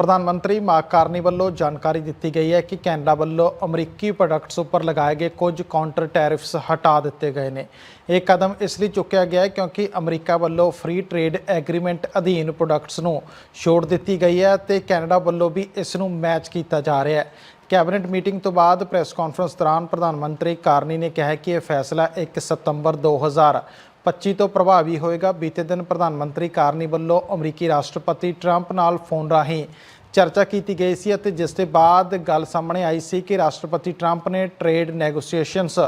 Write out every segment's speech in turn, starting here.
ਪ੍ਰਧਾਨ ਮੰਤਰੀ mark Carney ਵੱਲੋਂ ਜਾਣਕਾਰੀ ਦਿੱਤੀ ਗਈ ਹੈ ਕਿ ਕੈਨੇਡਾ ਵੱਲੋਂ ਅਮਰੀਕੀ ਪ੍ਰੋਡਕਟਸ ਉੱਪਰ ਲਗਾਏ ਗਏ ਕੁਝ ਕਾਊਂਟਰ ਟੈਰਿਫਸ ਹਟਾ ਦਿੱਤੇ ਗਏ ਨੇ। ਇਹ ਕਦਮ ਇਸ ਲਈ ਚੁੱਕਿਆ ਗਿਆ ਹੈ ਕਿਉਂਕਿ ਅਮਰੀਕਾ ਵੱਲੋਂ ਫ੍ਰੀ ਟ੍ਰੇਡ ਐਗਰੀਮੈਂਟ ਅਧੀਨ ਪ੍ਰੋਡਕਟਸ ਨੂੰ ਛੋਟ ਦਿੱਤੀ ਗਈ ਹੈ ਤੇ ਕੈਨੇਡਾ ਵੱਲੋਂ ਵੀ ਇਸ ਨੂੰ ਮੈਚ ਕੀਤਾ ਜਾ ਰਿਹਾ ਹੈ। ਕੈਬਨਿਟ ਮੀਟਿੰਗ ਤੋਂ ਬਾਅਦ ਪ੍ਰੈਸ ਕਾਨਫਰੰਸ ਦੌਰਾਨ ਪ੍ਰਧਾਨ ਮੰਤਰੀ ਕਾਰਨੀ ਨੇ ਕਿਹਾ ਕਿ ਇਹ ਫੈਸਲਾ 1 ਸਤੰਬਰ 2025 ਤੋਂ ਪ੍ਰਭਾਵੀ ਹੋਏਗਾ। ਬੀਤੇ ਦਿਨ ਪ੍ਰਧਾਨ ਮੰਤਰੀ ਕਾਰਨੀ ਵੱਲੋਂ ਅਮਰੀਕੀ ਰਾਸ਼ਟਰਪਤੀ ਟਰੰਪ ਨਾਲ ਫੋਨ ਰਾਹੀਂ ਚਰਚਾ ਕੀਤੀ ਗਈ ਸੀ ਅਤੇ ਜਿਸ ਦੇ ਬਾਅਦ ਗੱਲ ਸਾਹਮਣੇ ਆਈ ਸੀ ਕਿ ਰਾਸ਼ਟਰਪਤੀ ਟਰੰਪ ਨੇ ਟ੍ਰੇਡ ਨੈਗੋਸੀਏਸ਼ਨਸ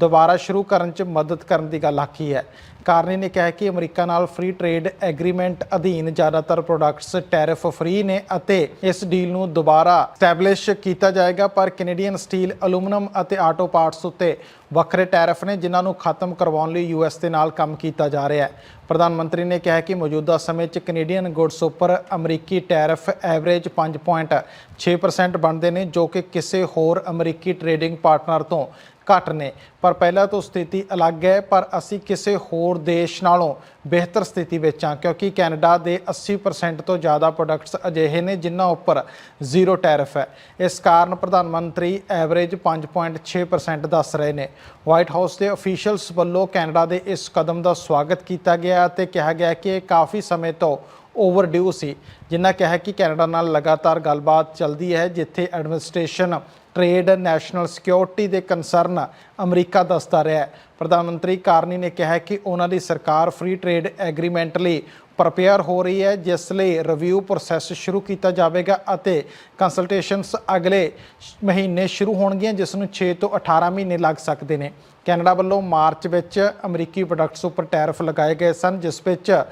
ਦੁਬਾਰਾ ਸ਼ੁਰੂ ਕਰਨ 'ਚ ਮਦਦ ਕਰਨ ਦੀ ਗੱਲ ਆਖੀ ਹੈ। ਕਾਰਨੀ ਨੇ ਕਿਹਾ ਕਿ ਅਮਰੀਕਾ ਨਾਲ ਫ੍ਰੀ ਟ੍ਰੇਡ ਐਗਰੀਮੈਂਟ ਅਧੀਨ ਜ਼ਿਆਦਾਤਰ ਪ੍ਰੋਡਕਟਸ ਟੈਰਿਫ ਫ੍ਰੀ ਨੇ ਅਤੇ ਇਸ ਡੀਲ ਨੂੰ ਦੁਬਾਰਾ ਸਟੈਬਲਿਸ਼ ਕੀਤਾ ਜਾਏਗਾ, ਪਰ ਕੈਨੇਡੀਅਨ ਸਟੀਲ ਐਲੂਮੀਨੀਅਮ ਅਤੇ ਆਟੋ ਪਾਰਟਸ ਉੱਤੇ ਵੱਖਰੇ ਟੈਰਿਫ ਨੇ, ਜਿਨ੍ਹਾਂ ਨੂੰ ਖਤਮ ਕਰਵਾਉਣ ਲਈ ਯੂਐਸ ਦੇ ਨਾਲ ਕੰਮ ਕੀਤਾ ਜਾ ਰਿਹਾ ਹੈ। ਪ੍ਰਧਾਨ ਮੰਤਰੀ ਨੇ ਕਿਹਾ ਕਿ ਮੌਜੂਦਾ ਸਮੇਂ 'ਚ ਕੈਨੇਡੀਅਨ ਗੁੱਡਸ ਉੱਪਰ ਅਮਰੀਕੀ ਟੈਰਿਫ ਐਵਰੇਜ 5.6% ਬਣਦੇ ਨੇ, ਜੋ ਕਿ ਕਿਸੇ ਹੋਰ ਅਮਰੀਕੀ ਟ੍ਰੇਡਿੰਗ ਪਾਰਟਨਰ ਤੋਂ ਘੱਟ ਨੇ। ਪਰ ਪਹਿਲਾਂ ਤੋਂ ਸਥਿਤੀ ਅਲੱਗ ਹੈ, ਪਰ ਅਸੀਂ ਕਿਸੇ ਹੋਰ ਦੇਸ਼ ਨਾਲੋਂ ਬਿਹਤਰ ਸਥਿਤੀ ਵਿੱਚ ਹਾਂ, ਕਿਉਂਕਿ ਕੈਨੇਡਾ ਦੇ 80% ਤੋਂ ਜ਼ਿਆਦਾ ਪ੍ਰੋਡਕਟਸ ਅਜਿਹੇ ਨੇ ਜਿਨ੍ਹਾਂ ਉੱਪਰ ਜ਼ੀਰੋ ਟੈਰਿਫ ਹੈ। ਇਸ ਕਾਰਨ ਪ੍ਰਧਾਨ ਮੰਤਰੀ ਐਵਰੇਜ 5.6% ਦੱਸ ਰਹੇ ਨੇ। ਵਾਈਟ ਹਾਊਸ ਦੇ ਅਫੀਸ਼ੀਅਲਸ ਵੱਲੋਂ ਕੈਨੇਡਾ ਦੇ ਇਸ ਕਦਮ ਦਾ ਸਵਾਗਤ ਕੀਤਾ ਗਿਆ ਅਤੇ ਕਿਹਾ ਗਿਆ ਕਿ ਇਹ ਕਾਫੀ ਸਮੇਂ ਤੋਂ ਓਵਰਡਿਊ ਸੀ ਜਿਨ੍ਹਾਂ ਕਿਹਾ ਕਿ ਕੈਨੇਡਾ ਨਾਲ ਲਗਾਤਾਰ ਗੱਲਬਾਤ ਚੱਲਦੀ ਹੈ, ਜਿੱਥੇ ਐਡਮਿਨਿਸਟ੍ਰੇਸ਼ਨ, ਟ੍ਰੇਡ, ਨੈਸ਼ਨਲ ਸਿਕਿਉਰਿਟੀ ਦੇ ਕੰਸਰਨ ਅਮਰੀਕਾ ਦੱਸਦਾ ਰਿਹਾ ਹੈ। ਪ੍ਰਧਾਨ ਮੰਤਰੀ ਕਾਰਨੀ ਨੇ ਕਿਹਾ ਕਿ ਉਹਨਾਂ ਦੀ ਸਰਕਾਰ ਫ੍ਰੀ ਟ੍ਰੇਡ ਐਗਰੀਮੈਂਟ ਲਈ ਪ੍ਰਪੇਅਰ ਹੋ ਰਹੀ ਹੈ, ਜਿਸ ਲਈ ਰਿਵਿਊ ਪ੍ਰੋਸੈਸ ਸ਼ੁਰੂ ਕੀਤਾ ਜਾਵੇਗਾ ਅਤੇ ਕੰਸਲਟੇਸ਼ਨਸ ਅਗਲੇ ਮਹੀਨੇ ਸ਼ੁਰੂ ਹੋਣਗੀਆਂ, ਜਿਸ ਨੂੰ 6 ਤੋਂ 18 ਮਹੀਨੇ ਲੱਗ ਸਕਦੇ ਨੇ। ਕੈਨੇਡਾ ਵੱਲੋਂ ਮਾਰਚ ਵਿੱਚ ਅਮਰੀਕੀ ਪ੍ਰੋਡਕਟਸ ਉੱਪਰ ਟੈਰਿਫ ਲਗਾਏ ਗਏ ਸਨ, ਜਿਸ ਵਿੱਚ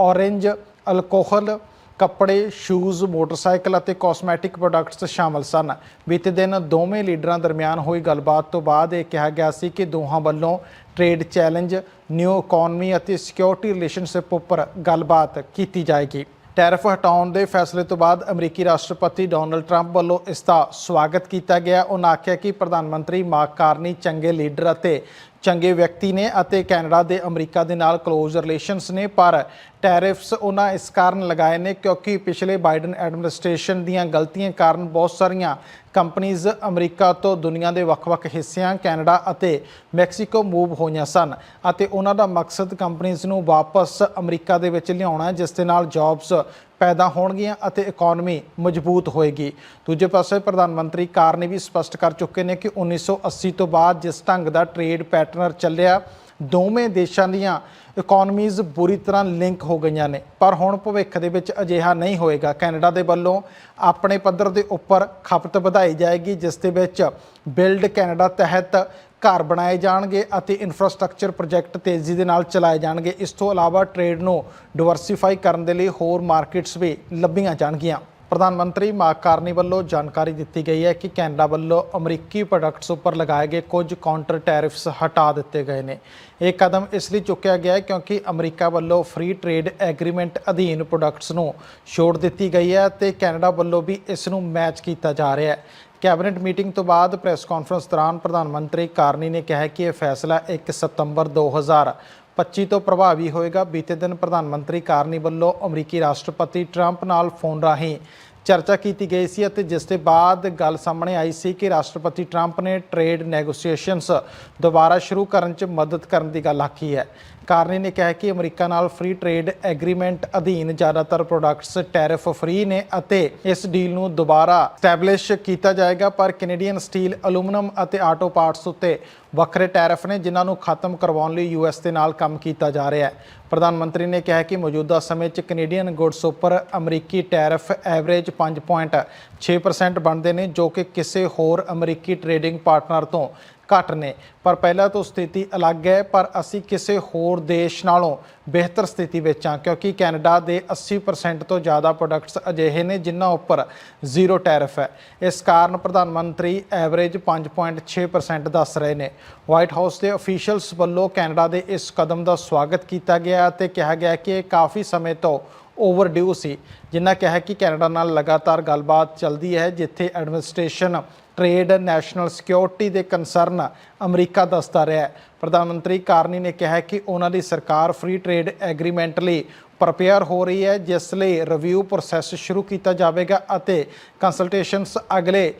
ਔਰੇਂਜ ਅਲਕੋਹਲ ਕੱਪੜੇ ਸ਼ੂਜ਼ ਮੋਟਰਸਾਈਕਲ ਅਤੇ ਕਾਸਮੈਟਿਕ ਪ੍ਰੋਡਕਟਸ ਸ਼ਾਮਲ ਸਨ। ਬੀਤੇ ਦਿਨ ਦੋਵੇਂ ਲੀਡਰਾਂ ਦਰਮਿਆਨ ਹੋਈ ਗੱਲਬਾਤ ਤੋਂ ਬਾਅਦ ਇਹ ਕਿਹਾ ਗਿਆ ਸੀ ਕਿ ਦੋਹਾਂ ਵੱਲੋਂ ਟ੍ਰੇਡ ਚੈਲੰਜ ਨਿਊ ਇਕਨੋਮੀ ਅਤੇ ਸਿਕਿਉਰਿਟੀ ਰਿਲੇਸ਼ਨਸ਼ਿਪ ਉੱਪਰ ਗੱਲਬਾਤ ਕੀਤੀ ਜਾਏਗੀ। ਟੈਰਿਫ ਹਟਾਉਣ ਦੇ ਫੈਸਲੇ ਤੋਂ ਬਾਅਦ ਅਮਰੀਕੀ ਰਾਸ਼ਟਰਪਤੀ ਡੋਨਲਡ ਟਰੰਪ ਵੱਲੋਂ ਇਸ ਦਾ ਸਵਾਗਤ ਕੀਤਾ ਗਿਆ। ਉਹਨਾਂ ਆਖਿਆ ਕਿ ਪ੍ਰਧਾਨ ਮੰਤਰੀ ਮਾਰਕ ਕਾਰਨੀ ਚੰਗੇ ਲੀਡਰ ਅਤੇ ਚੰਗੇ ਵਿਅਕਤੀ ਨੇ ਅਤੇ ਕੈਨੇਡਾ ਦੇ ਅਮਰੀਕਾ ਦੇ ਨਾਲ ਕਲੋਜ਼ ਰਿਲੇਸ਼ਨਸ ਨੇ, ਪਰ ਟੈਰਿਫਸ ਉਹਨਾਂ ਇਸ ਕਾਰਨ ਲਗਾਏ ਨੇ ਕਿਉਂਕਿ ਪਿਛਲੇ ਬਾਈਡਨ ਐਡਮਿਨਿਸਟ੍ਰੇਸ਼ਨ ਦੀਆਂ ਗਲਤੀਆਂ ਕਾਰਨ ਬਹੁਤ ਸਾਰੀਆਂ ਕੰਪਨੀਆਂ ਅਮਰੀਕਾ ਤੋਂ ਦੁਨੀਆ ਦੇ ਵੱਖ-ਵੱਖ ਹਿੱਸਿਆਂ, ਕੈਨੇਡਾ ਅਤੇ ਮੈਕਸੀਕੋ ਮੂਵ ਹੋਈਆਂ ਸਨ ਅਤੇ ਉਹਨਾਂ ਦਾ ਮਕਸਦ ਕੰਪਨੀਆਂ ਨੂੰ ਵਾਪਸ ਅਮਰੀਕਾ ਦੇ ਵਿੱਚ ਲਿਆਉਣਾ ਜਿਸ ਦੇ ਨਾਲ ਜੌਬਸ ਪੈਦਾ ਹੋਣਗੀਆਂ ਅਤੇ ਇਕਨੋਮੀ ਮਜ਼ਬੂਤ ਹੋਏਗੀ। ਦੂਜੇ ਪਾਸੇ ਪ੍ਰਧਾਨ ਮੰਤਰੀ ਕਾਰ ਨੇ ਵੀ ਸਪਸ਼ਟ ਕਰ ਚੁੱਕੇ ਨੇ ਕਿ 1980 ਤੋਂ ਬਾਅਦ ਜਿਸ ਢੰਗ ਦਾ ਟ੍ਰੇਡ ਪੈਟਰਨ ਚੱਲਿਆ ਦੋਵੇਂ ਦੇਸ਼ਾਂ ਦੀਆਂ ਇਕਨੋਮੀਜ਼ ਬੁਰੀ ਤਰ੍ਹਾਂ ਲਿੰਕ ਹੋ ਗਈਆਂ ਨੇ। ਪਰ ਹੁਣ ਭਵਿੱਖ ਦੇ ਵਿੱਚ ਅਜਿਹਾ ਨਹੀਂ ਹੋਏਗਾ। ਕੈਨੇਡਾ ਦੇ ਵੱਲੋਂ ਆਪਣੇ ਪੱਧਰ ਦੇ ਉੱਪਰ ਖਪਤ ਵਧਾਈ ਜਾਏਗੀ, ਜਿਸ ਦੇ ਵਿੱਚ ਬਿਲਡ ਕੈਨੇਡਾ ਤਹਿਤ ਘਰ ਬਣਾਏ ਜਾਣਗੇ ਅਤੇ ਇਨਫਰਾਸਟ੍ਰਕਚਰ ਪ੍ਰੋਜੈਕਟ ਤੇਜ਼ੀ ਦੇ ਨਾਲ ਚਲਾਏ ਜਾਣਗੇ। ਇਸ ਤੋਂ ਇਲਾਵਾ ਟ੍ਰੇਡ ਨੂੰ ਡਿਵਰਸੀਫਾਈ ਕਰਨ ਦੇ ਲਈ ਹੋਰ ਮਾਰਕੀਟਸ ਵੀ ਲੱਭੀਆਂ ਜਾਣਗੀਆਂ। ਪ੍ਰਧਾਨ ਮੰਤਰੀ ਮਾਰਕ ਕਾਰਨੀ ਵੱਲੋਂ ਜਾਣਕਾਰੀ ਦਿੱਤੀ ਗਈ ਹੈ ਕਿ ਕੈਨੇਡਾ ਵੱਲੋਂ ਅਮਰੀਕੀ ਪ੍ਰੋਡਕਟਸ ਉੱਪਰ ਲਗਾਏ ਗਏ ਕੁਝ ਕਾਊਂਟਰ ਟੈਰਿਫਸ ਹਟਾ ਦਿੱਤੇ ਗਏ ਨੇ। ਇਹ ਕਦਮ ਇਸ ਲਈ ਚੁੱਕਿਆ ਗਿਆ ਹੈ ਕਿਉਂਕਿ ਅਮਰੀਕਾ ਵੱਲੋਂ ਫ੍ਰੀ ਟ੍ਰੇਡ ਐਗਰੀਮੈਂਟ ਅਧੀਨ ਪ੍ਰੋਡਕਟਸ ਨੂੰ ਛੋੜ ਦਿੱਤੀ ਗਈ ਹੈ ਤੇ ਕੈਨੇਡਾ ਵੱਲੋਂ ਵੀ ਇਸ ਨੂੰ ਮੈਚ ਕੀਤਾ ਜਾ ਰਿਹਾ ਹੈ। ਕੈਬਨਿਟ ਮੀਟਿੰਗ ਤੋਂ ਬਾਅਦ ਪ੍ਰੈਸ ਕਾਨਫਰੰਸ ਦੌਰਾਨ ਪ੍ਰਧਾਨ ਮੰਤਰੀ ਕਾਰਨੀ ਨੇ ਕਿਹਾ ਕਿ ਇਹ ਫੈਸਲਾ 1 ਸਤੰਬਰ 2025 ਤੋਂ ਪ੍ਰਭਾਵੀ ਹੋਏਗਾ। ਬੀਤੇ ਦਿਨ ਪ੍ਰਧਾਨ ਮੰਤਰੀ ਕਾਰਨੀ ਵੱਲੋਂ ਅਮਰੀਕੀ ਰਾਸ਼ਟਰਪਤੀ ਟਰੰਪ ਨਾਲ ਫੋਨ ਰਾਹੀਂ ਚਰਚਾ ਕੀਤੀ ਗਈ ਸੀ ਅਤੇ ਜਿਸ ਦੇ ਬਾਅਦ ਗੱਲ ਸਾਹਮਣੇ ਆਈ ਸੀ ਕਿ ਰਾਸ਼ਟਰਪਤੀ ਟਰੰਪ ਨੇ ਟ੍ਰੇਡ ਨੈਗੋਸੀਏਸ਼ਨਸ ਦੁਬਾਰਾ ਸ਼ੁਰੂ ਕਰਨ 'ਚ ਮਦਦ ਕਰਨ ਦੀ ਗੱਲ ਆਖੀ ਹੈ। ਕਾਰਨੀ ਨੇ ਕਿਹਾ ਕਿ ਅਮਰੀਕਾ ਨਾਲ ਫ੍ਰੀ ਟ੍ਰੇਡ ਐਗਰੀਮੈਂਟ ਅਧੀਨ ਜ਼ਿਆਦਾਤਰ ਪ੍ਰੋਡਕਟਸ ਟੈਰਿਫ ਫ੍ਰੀ ਨੇ ਅਤੇ ਇਸ ਡੀਲ ਨੂੰ ਦੁਬਾਰਾ ਸਟੈਬਲਿਸ਼ ਕੀਤਾ ਜਾਏਗਾ, ਪਰ ਕੈਨੇਡੀਅਨ ਸਟੀਲ ਐਲੂਮੀਨੀਅਮ ਅਤੇ ਆਟੋ ਪਾਰਟਸ ਉੱਤੇ ਵੱਖਰੇ ਟੈਰਿਫ ਨੇ, ਜਿਨ੍ਹਾਂ ਨੂੰ ਖਤਮ ਕਰਵਾਉਣ ਲਈ ਯੂਐਸ ਦੇ ਨਾਲ ਕੰਮ ਕੀਤਾ ਜਾ ਰਿਹਾ ਹੈ। ਪ੍ਰਧਾਨ ਮੰਤਰੀ ਨੇ ਕਿਹਾ ਕਿ ਮੌਜੂਦਾ ਸਮੇਂ 'ਚ ਕੈਨੇਡੀਅਨ ਗੁੱਡਸ ਉੱਪਰ ਅਮਰੀਕੀ ਟੈਰਿਫ ਐਵਰੇਜ 5.6% ਬਣਦੇ ਨੇ, ਜੋ ਕਿ ਕਿਸੇ ਹੋਰ ਅਮਰੀਕੀ ਟ੍ਰੇਡਿੰਗ ਪਾਰਟਨਰ ਤੋਂ ਘੱਟ ਨੇ। ਪਰ ਪਹਿਲਾਂ ਤੋਂ ਸਥਿਤੀ ਅਲੱਗ ਹੈ, ਪਰ ਅਸੀਂ ਕਿਸੇ ਹੋਰ ਦੇਸ਼ ਨਾਲੋਂ ਬਿਹਤਰ ਸਥਿਤੀ ਵਿੱਚ ਹਾਂ, ਕਿਉਂਕਿ ਕੈਨੇਡਾ ਦੇ 80% ਤੋਂ ਜ਼ਿਆਦਾ ਪ੍ਰੋਡਕਟਸ ਅਜਿਹੇ ਨੇ ਜਿਨ੍ਹਾਂ ਉੱਪਰ ਜ਼ੀਰੋ ਟੈਰਿਫ ਹੈ। ਇਸ ਕਾਰਨ ਪ੍ਰਧਾਨ ਮੰਤਰੀ ਐਵਰੇਜ 5.6% ਦੱਸ ਰਹੇ ਨੇ। ਵਾਈਟ ਹਾਊਸ ਦੇ ਅਫੀਸ਼ੀਅਲਸ ਵੱਲੋਂ ਕੈਨੇਡਾ ਦੇ ਇਸ ਕਦਮ ਦਾ ਸਵਾਗਤ ਕੀਤਾ ਗਿਆ ਅਤੇ ਕਿਹਾ ਗਿਆ ਕਿ ਇਹ ਕਾਫੀ ਸਮੇਂ ਤੋਂ ਓਵਰਡਿਊ ਸੀ ਜਿਨ੍ਹਾਂ ਕਿਹਾ ਕਿ ਕੈਨੇਡਾ ਨਾਲ ਲਗਾਤਾਰ ਗੱਲਬਾਤ ਚੱਲਦੀ ਹੈ, ਜਿੱਥੇ ਐਡਮਿਨਿਸਟ੍ਰੇਸ਼ਨ ਟ੍ਰੇਡ ਨੈਸ਼ਨਲ ਸਿਕਿਉਰਿਟੀ ਦੇ ਕੰਸਰਨ ਅਮਰੀਕਾ ਦੱਸਦਾ ਰਿਹਾ ਹੈ। ਪ੍ਰਧਾਨ ਮੰਤਰੀ ਕਾਰਨੀ ਨੇ ਕਿਹਾ ਕਿ ਉਹਨਾਂ ਦੀ ਸਰਕਾਰ ਫ੍ਰੀ ਟ੍ਰੇਡ ਐਗਰੀਮੈਂਟ ਲਈ ਪ੍ਰਪੇਅਰ ਹੋ ਰਹੀ ਹੈ, ਜਿਸ ਲਈ ਰਿਵਿਊ ਪ੍ਰੋਸੈਸ ਸ਼ੁਰੂ ਕੀਤਾ ਜਾਵੇਗਾ ਅਤੇ ਕੰਸਲਟੇਸ਼ਨਸ ਅਗਲੇ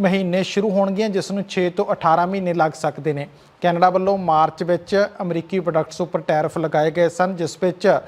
ਮਹੀਨੇ ਸ਼ੁਰੂ ਹੋਣਗੀਆਂ, ਜਿਸ ਨੂੰ 6 ਤੋਂ 18 ਮਹੀਨੇ ਲੱਗ ਸਕਦੇ ਨੇ। ਕੈਨੇਡਾ ਵੱਲੋਂ ਮਾਰਚ ਵਿੱਚ ਅਮਰੀਕੀ ਪ੍ਰੋਡਕਟਸ ਉੱਪਰ ਟੈਰਿਫ ਲਗਾਏ ਗਏ ਸਨ, ਜਿਸ ਵਿੱਚ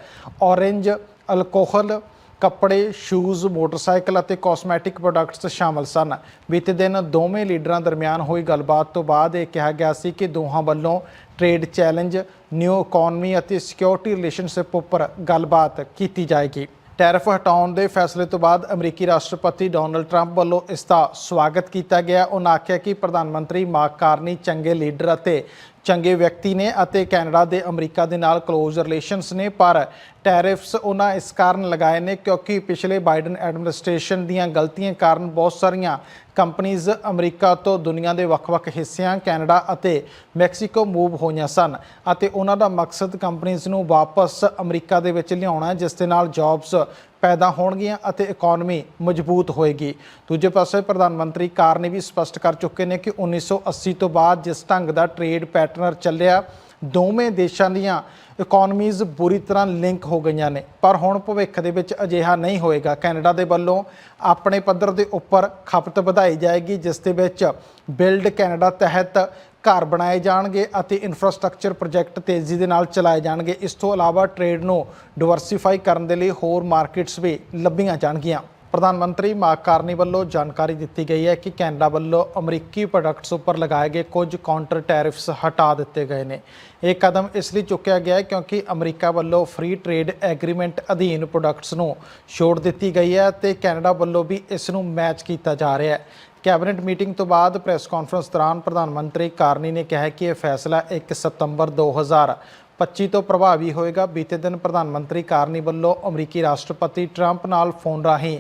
ਔਰੇਂਜ ਅਲਕੋਹਲ ਕੱਪੜੇ ਸ਼ੂਜ਼ ਮੋਟਰਸਾਈਕਲ ਅਤੇ ਕਾਸਮੈਟਿਕ ਪ੍ਰੋਡਕਟਸ ਸ਼ਾਮਲ ਸਨ। ਬੀਤੇ ਦਿਨ ਦੋਵੇਂ ਲੀਡਰਾਂ ਦਰਮਿਆਨ ਹੋਈ ਗੱਲਬਾਤ ਤੋਂ ਬਾਅਦ ਇਹ ਕਿਹਾ ਗਿਆ ਸੀ ਕਿ ਦੋਹਾਂ ਵੱਲੋਂ ਟ੍ਰੇਡ ਚੈਲੰਜ ਨਿਊ ਇਕਨੋਮੀ ਅਤੇ ਸਿਕਿਉਰਿਟੀ ਰਿਲੇਸ਼ਨਸ਼ਿਪ ਉੱਪਰ ਗੱਲਬਾਤ ਕੀਤੀ ਜਾਏਗੀ। ਟੈਰਿਫ ਹਟਾਉਣ ਦੇ ਫੈਸਲੇ ਤੋਂ ਬਾਅਦ ਅਮਰੀਕੀ ਰਾਸ਼ਟਰਪਤੀ ਡੋਨਲਡ ਟਰੰਪ ਵੱਲੋਂ ਇਸ ਦਾ ਸਵਾਗਤ ਕੀਤਾ ਗਿਆ। ਉਹਨਾਂ ਆਖਿਆ ਕਿ ਪ੍ਰਧਾਨ ਮੰਤਰੀ ਮਾਰਕ ਕਾਰਨੀ ਚੰਗੇ ਲੀਡਰ ਅਤੇ ਚੰਗੇ ਵਿਅਕਤੀ ਨੇ ਅਤੇ ਕੈਨੇਡਾ ਦੇ ਅਮਰੀਕਾ ਦੇ ਨਾਲ ਕਲੋਜ਼ ਰਿਲੇਸ਼ਨਸ ਨੇ, ਪਰ ਟੈਰਿਫਸ ਉਹਨਾਂ ਇਸ ਕਾਰਨ ਲਗਾਏ ਨੇ ਕਿਉਂਕਿ ਪਿਛਲੇ ਬਾਈਡਨ ਐਡਮਿਨਿਸਟ੍ਰੇਸ਼ਨ ਦੀਆਂ ਗਲਤੀਆਂ ਕਾਰਨ ਬਹੁਤ ਸਾਰੀਆਂ ਕੰਪਨੀਆਂ ਅਮਰੀਕਾ ਤੋਂ ਦੁਨੀਆ ਦੇ ਵੱਖ-ਵੱਖ ਹਿੱਸਿਆਂ, ਕੈਨੇਡਾ ਅਤੇ ਮੈਕਸੀਕੋ ਮੂਵ ਹੋਈਆਂ ਸਨ ਅਤੇ ਉਹਨਾਂ ਦਾ ਮਕਸਦ ਕੰਪਨੀਆਂ ਨੂੰ ਵਾਪਸ ਅਮਰੀਕਾ ਦੇ ਵਿੱਚ ਲਿਆਉਣਾ ਜਿਸ ਦੇ ਨਾਲ ਜੌਬਸ ਪੈਦਾ ਹੋਣਗੀਆਂ ਅਤੇ ਇਕਨੋਮੀ ਮਜ਼ਬੂਤ ਹੋਏਗੀ। ਦੂਜੇ ਪਾਸੇ ਪ੍ਰਧਾਨ ਮੰਤਰੀ ਕਾਰ ਨੇ ਵੀ ਸਪਸ਼ਟ ਕਰ ਚੁੱਕੇ ਨੇ ਕਿ 1980 ਤੋਂ ਬਾਅਦ ਜਿਸ ਢੰਗ ਦਾ ਟ੍ਰੇਡ ਪੈਟਰਨ ਚੱਲਿਆ, ਦੋਵੇਂ ਦੇਸ਼ਾਂ ਦੀਆਂ ਇਕਨੋਮੀਜ਼ ਬੁਰੀ ਤਰ੍ਹਾਂ ਲਿੰਕ ਹੋ ਗਈਆਂ ਨੇ। ਪਰ ਹੁਣ ਭਵਿੱਖ ਦੇ ਵਿੱਚ ਅਜਿਹਾ ਨਹੀਂ ਹੋਏਗਾ। ਕੈਨੇਡਾ ਦੇ ਵੱਲੋਂ ਆਪਣੇ ਪੱਧਰ ਦੇ ਉੱਪਰ ਖਪਤ ਵਧਾਈ ਜਾਏਗੀ, ਜਿਸ ਦੇ ਵਿੱਚ ਬਿਲਡ ਕੈਨੇਡਾ ਤਹਿਤ ਘਰ ਬਣਾਏ ਜਾਣਗੇ ਅਤੇ ਇਨਫਰਾਸਟ੍ਰਕਚਰ ਪ੍ਰੋਜੈਕਟ ਤੇਜ਼ੀ ਦੇ ਨਾਲ ਚਲਾਏ ਜਾਣਗੇ। ਇਸ ਤੋਂ ਇਲਾਵਾ ਟ੍ਰੇਡ ਨੂੰ ਡਿਵਰਸੀਫਾਈ ਕਰਨ ਦੇ ਲਈ ਹੋਰ ਮਾਰਕੀਟਸ ਵੀ ਲੱਭੀਆਂ ਜਾਣਗੀਆਂ। ਪ੍ਰਧਾਨ ਮੰਤਰੀ ਮਾਰਕ ਕਾਰਨੀ ਵੱਲੋਂ ਜਾਣਕਾਰੀ ਦਿੱਤੀ ਗਈ ਹੈ ਕਿ ਕੈਨੇਡਾ ਵੱਲੋਂ ਅਮਰੀਕੀ ਪ੍ਰੋਡਕਟਸ ਉੱਪਰ ਲਗਾਏ ਗਏ ਕੁਝ ਕਾਊਂਟਰ ਟੈਰਿਫਸ ਹਟਾ ਦਿੱਤੇ ਗਏ ਨੇ। ਇਹ ਕਦਮ ਇਸ ਲਈ ਚੁੱਕਿਆ ਗਿਆ ਹੈ ਕਿਉਂਕਿ ਅਮਰੀਕਾ ਵੱਲੋਂ ਫ੍ਰੀ ਟ੍ਰੇਡ ਐਗਰੀਮੈਂਟ ਅਧੀਨ ਪ੍ਰੋਡਕਟਸ ਨੂੰ ਛੋੜ ਦਿੱਤੀ ਗਈ ਹੈ ਤੇ ਕੈਨੇਡਾ ਵੱਲੋਂ ਵੀ ਇਸ ਨੂੰ ਮੈਚ ਕੀਤਾ ਜਾ ਰਿਹਾ ਹੈ। ਕੈਬਨਿਟ ਮੀਟਿੰਗ ਤੋਂ ਬਾਅਦ ਪ੍ਰੈਸ ਕਾਨਫਰੰਸ ਦੌਰਾਨ ਪ੍ਰਧਾਨ ਮੰਤਰੀ ਕਾਰਨੀ ਨੇ ਕਿਹਾ ਕਿ ਇਹ ਫੈਸਲਾ 1 ਸਤੰਬਰ 2025 ਤੋਂ ਪ੍ਰਭਾਵੀ ਹੋਏਗਾ। ਬੀਤੇ ਦਿਨ ਪ੍ਰਧਾਨ ਮੰਤਰੀ ਕਾਰਨੀ ਵੱਲੋਂ ਅਮਰੀਕੀ ਰਾਸ਼ਟਰਪਤੀ ਟਰੰਪ ਨਾਲ ਫੋਨ ਰਾਹੀਂ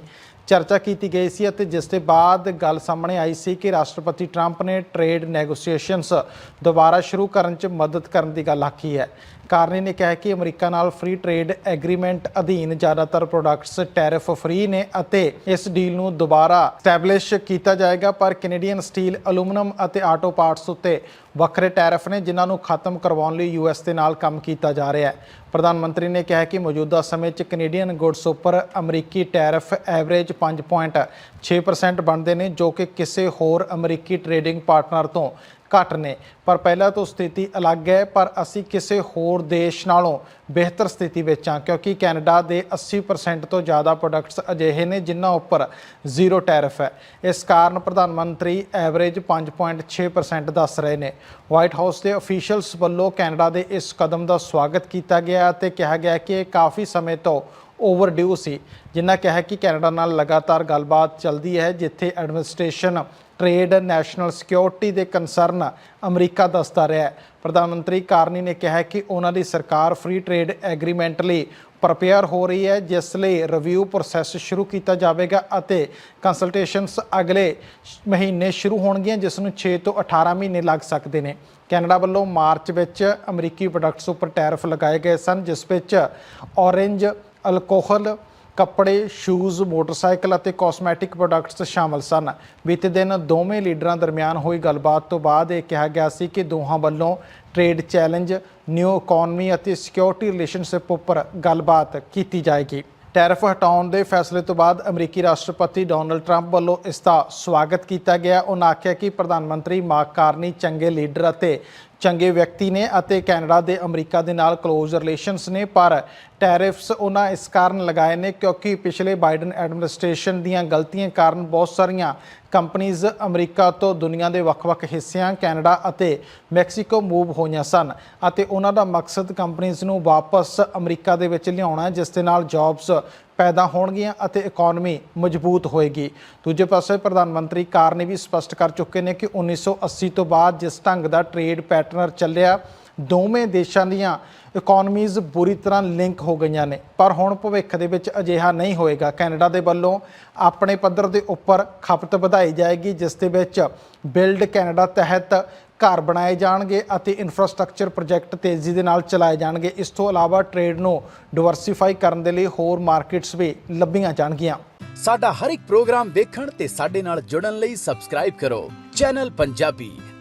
ਚਰਚਾ ਕੀਤੀ ਗਈ ਸੀ ਅਤੇ ਜਿਸ ਦੇ ਬਾਅਦ ਗੱਲ ਸਾਹਮਣੇ ਆਈ ਸੀ ਕਿ ਰਾਸ਼ਟਰਪਤੀ ਟਰੰਪ ਨੇ ਟ੍ਰੇਡ ਨੈਗੋਸੀਏਸ਼ਨਸ ਦੁਬਾਰਾ ਸ਼ੁਰੂ ਕਰਨ 'ਚ ਮਦਦ ਕਰਨ ਦੀ ਗੱਲ ਆਖੀ ਹੈ। ਕਾਰਨੀ ਨੇ ਕਿਹਾ ਕਿ ਅਮਰੀਕਾ ਨਾਲ ਫ੍ਰੀ ਟ੍ਰੇਡ ਐਗਰੀਮੈਂਟ ਅਧੀਨ ਜ਼ਿਆਦਾਤਰ ਪ੍ਰੋਡਕਟਸ ਟੈਰਿਫ ਫ੍ਰੀ ਨੇ ਅਤੇ ਇਸ ਡੀਲ ਨੂੰ ਦੁਬਾਰਾ ਸਟੈਬਲਿਸ਼ ਕੀਤਾ ਜਾਏਗਾ, ਪਰ ਕੈਨੇਡੀਅਨ ਸਟੀਲ ਐਲੂਮੀਨੀਅਮ ਅਤੇ ਆਟੋ ਪਾਰਟਸ ਉੱਤੇ ਵੱਖਰੇ ਟੈਰਿਫ ਨੇ, ਜਿਨ੍ਹਾਂ ਨੂੰ ਖਤਮ ਕਰਵਾਉਣ ਲਈ ਯੂਐਸ ਦੇ ਨਾਲ ਕੰਮ ਕੀਤਾ ਜਾ ਰਿਹਾ ਹੈ। ਪ੍ਰਧਾਨ ਮੰਤਰੀ ਨੇ ਕਿਹਾ ਕਿ ਮੌਜੂਦਾ ਸਮੇਂ 'ਚ ਕੈਨੇਡੀਅਨ ਗੁੱਡਸ ਉੱਪਰ ਅਮਰੀਕੀ ਟੈਰਿਫ ਐਵਰੇਜ 5.6% ਬਣਦੇ ਨੇ, ਜੋ ਕਿ ਕਿਸੇ ਹੋਰ ਅਮਰੀਕੀ ਟ੍ਰੇਡਿੰਗ ਪਾਰਟਨਰ ਤੋਂ ਘੱਟ ਨੇ। ਪਰ ਪਹਿਲਾਂ ਤੋਂ ਸਥਿਤੀ ਅਲੱਗ ਹੈ, ਪਰ ਅਸੀਂ ਕਿਸੇ ਹੋਰ ਦੇਸ਼ ਨਾਲੋਂ ਬਿਹਤਰ ਸਥਿਤੀ ਵਿੱਚ ਹਾਂ, ਕਿਉਂਕਿ ਕੈਨੇਡਾ ਦੇ 80% ਤੋਂ ਜ਼ਿਆਦਾ ਪ੍ਰੋਡਕਟਸ ਅਜਿਹੇ ਨੇ ਜਿਨ੍ਹਾਂ ਉੱਪਰ ਜ਼ੀਰੋ ਟੈਰਿਫ ਹੈ। ਇਸ ਕਾਰਨ ਪ੍ਰਧਾਨ ਮੰਤਰੀ ਐਵਰੇਜ 5.6% ਦੱਸ ਰਹੇ ਨੇ। ਵਾਈਟ ਹਾਊਸ ਦੇ ਅਫੀਸ਼ੀਅਲਸ ਵੱਲੋਂ ਕੈਨੇਡਾ ਦੇ ਇਸ ਕਦਮ ਦਾ ਸਵਾਗਤ ਕੀਤਾ ਗਿਆ ਅਤੇ ਕਿਹਾ ਗਿਆ ਕਿ ਇਹ ਕਾਫੀ ਸਮੇਂ ਤੋਂ ਓਵਰਡਿਊ ਸੀ, ਜਿਨ੍ਹਾਂ ਕਿਹਾ ਕਿ ਕੈਨੇਡਾ ਨਾਲ ਲਗਾਤਾਰ ਗੱਲਬਾਤ ਚੱਲਦੀ ਹੈ, ਜਿੱਥੇ ਐਡਮਿਨਿਸਟ੍ਰੇਸ਼ਨ ਟ੍ਰੇਡ, ਨੈਸ਼ਨਲ ਸਿਕਿਉਰਿਟੀ ਦੇ ਕੰਸਰਨ ਅਮਰੀਕਾ ਦੱਸਦਾ ਰਿਹਾ ਹੈ। ਪ੍ਰਧਾਨ ਮੰਤਰੀ ਕਾਰਨੀ ਨੇ ਕਿਹਾ ਕਿ ਉਹਨਾਂ ਦੀ ਸਰਕਾਰ ਫ੍ਰੀ ਟ੍ਰੇਡ ਐਗਰੀਮੈਂਟ ਲਈ ਪ੍ਰਪੇਅਰ ਹੋ ਰਹੀ ਹੈ, ਜਿਸ ਲਈ ਰਿਵਿਊ ਪ੍ਰੋਸੈਸ ਸ਼ੁਰੂ ਕੀਤਾ ਜਾਵੇਗਾ ਅਤੇ ਕੰਸਲਟੇਸ਼ਨਸ ਅਗਲੇ ਮਹੀਨੇ ਸ਼ੁਰੂ ਹੋਣਗੀਆਂ, ਜਿਸ ਨੂੰ 6 ਤੋਂ 18 ਮਹੀਨੇ ਲੱਗ ਸਕਦੇ ਨੇ। ਕੈਨੇਡਾ ਵੱਲੋਂ ਮਾਰਚ ਵਿੱਚ ਅਮਰੀਕੀ ਪ੍ਰੋਡਕਟਸ ਉੱਪਰ ਟੈਰਿਫ ਲਗਾਏ ਗਏ ਸਨ, ਜਿਸ ਵਿੱਚ ਔਰੇਂਜ ਅਲਕੋਹਲ ਕੱਪੜੇ, ਸ਼ੂਜ਼, ਮੋਟਰਸਾਈਕਲ ਅਤੇ ਕਾਸਮੈਟਿਕ ਪ੍ਰੋਡਕਟਸ ਸ਼ਾਮਲ ਸਨ। ਬੀਤੇ ਦਿਨ ਦੋਵੇਂ ਲੀਡਰਾਂ ਦਰਮਿਆਨ ਹੋਈ ਗੱਲਬਾਤ ਤੋਂ ਬਾਅਦ ਇਹ ਕਿਹਾ ਗਿਆ ਸੀ ਕਿ ਦੋਹਾਂ ਵੱਲੋਂ ਟ੍ਰੇਡ ਚੈਲੰਜ, ਨਿਊ ਇਕਨੋਮੀ ਅਤੇ ਸਿਕਿਉਰਿਟੀ ਰਿਲੇਸ਼ਨਸ਼ਿਪ ਉੱਪਰ ਗੱਲਬਾਤ ਕੀਤੀ ਜਾਏਗੀ। ਟੈਰਿਫ ਹਟਾਉਣ ਦੇ ਫੈਸਲੇ ਤੋਂ ਬਾਅਦ ਅਮਰੀਕੀ ਰਾਸ਼ਟਰਪਤੀ ਡੋਨਲਡ ਟਰੰਪ ਵੱਲੋਂ ਇਸ ਦਾ ਸਵਾਗਤ ਕੀਤਾ ਗਿਆ। ਉਹਨਾਂ ਆਖਿਆ ਕਿ ਪ੍ਰਧਾਨ ਮੰਤਰੀ ਮਾਰਕ ਕਾਰਨੀ ਚੰਗੇ ਲੀਡਰ ਅਤੇ ਚੰਗੇ ਵਿਅਕਤੀ ਨੇ ਅਤੇ ਕੈਨੇਡਾ ਦੇ ਅਮਰੀਕਾ ਦੇ ਨਾਲ ਕਲੋਜ਼ ਰਿਲੇਸ਼ਨਸ ਨੇ, ਪਰ ਟੈਰਿਫਸ ਉਹਨਾਂ ਇਸ ਕਾਰਨ ਲਗਾਏ ਨੇ ਕਿਉਂਕਿ ਪਿਛਲੇ ਬਾਈਡਨ ਐਡਮਿਨਿਸਟ੍ਰੇਸ਼ਨ ਦੀਆਂ ਗਲਤੀਆਂ ਕਾਰਨ ਬਹੁਤ ਸਾਰੀਆਂ ਕੰਪਨੀਆਂ ਅਮਰੀਕਾ ਤੋਂ ਦੁਨੀਆ ਦੇ ਵੱਖ-ਵੱਖ ਹਿੱਸਿਆਂ, ਕੈਨੇਡਾ ਅਤੇ ਮੈਕਸੀਕੋ ਮੂਵ ਹੋਈਆਂ ਸਨ ਅਤੇ ਉਹਨਾਂ ਦਾ ਮਕਸਦ ਕੰਪਨੀਆਂ ਨੂੰ ਵਾਪਸ ਅਮਰੀਕਾ ਦੇ ਵਿੱਚ ਲਿਆਉਣਾ ਜਿਸ ਦੇ ਨਾਲ ਜੌਬਸ ਪੈਦਾ ਹੋਣਗੀਆਂ ਅਤੇ ਇਕਨੋਮੀ ਮਜ਼ਬੂਤ ਹੋਏਗੀ। ਦੂਜੇ ਪਾਸੇ ਪ੍ਰਧਾਨ ਮੰਤਰੀ ਕਾਰ ਵੀ ਸਪਸ਼ਟ ਕਰ ਚੁੱਕੇ ਨੇ ਕਿ 1980 ਤੋਂ ਬਾਅਦ ਜਿਸ ਢੰਗ ਦਾ ਟ੍ਰੇਡ ਪੈਟਰਨ ਚੱਲਿਆ ਦੋਵੇਂ ਦੇਸ਼ਾਂ ਦੀਆਂ ਇਕਨੋਮੀਜ਼ ਬੁਰੀ ਤਰ੍ਹਾਂ ਲਿੰਕ ਹੋ ਗਈਆਂ ਨੇ। ਪਰ ਹੁਣ ਭਵਿੱਖ ਦੇ ਵਿੱਚ ਅਜਿਹਾ ਨਹੀਂ ਹੋਏਗਾ। ਕੈਨੇਡਾ ਦੇ ਵੱਲੋਂ ਆਪਣੇ ਪੱਧਰ ਦੇ ਉੱਪਰ ਖਪਤ ਵਧਾਈ ਜਾਏਗੀ, ਜਿਸ ਦੇ ਵਿੱਚ ਬਿਲਡ ਕੈਨੇਡਾ ਤਹਿਤ ਘਰ ਬਣਾਏ ਜਾਣਗੇ ਅਤੇ ਇਨਫਰਾਸਟ੍ਰਕਚਰ ਪ੍ਰੋਜੈਕਟ ਤੇਜ਼ੀ ਦੇ ਨਾਲ ਚਲਾਏ ਜਾਣਗੇ। ਇਸ ਤੋਂ ਇਲਾਵਾ ਟ੍ਰੇਡ ਨੂੰ ਡਿਵਰਸੀਫਾਈ ਕਰਨ ਦੇ ਲਈ ਹੋਰ ਮਾਰਕੀਟਸ ਵੀ ਲੱਭੀਆਂ ਜਾਣਗੀਆਂ। ਸਾਡਾ ਹਰ ਇੱਕ ਪ੍ਰੋਗਰਾਮ ਦੇਖਣ ਤੇ ਸਾਡੇ ਨਾਲ ਜੁੜਨ ਲਈ ਸਬਸਕ੍ਰਾਈਬ ਕਰੋ। ਚੈਨਲ ਪੰਜਾਬੀ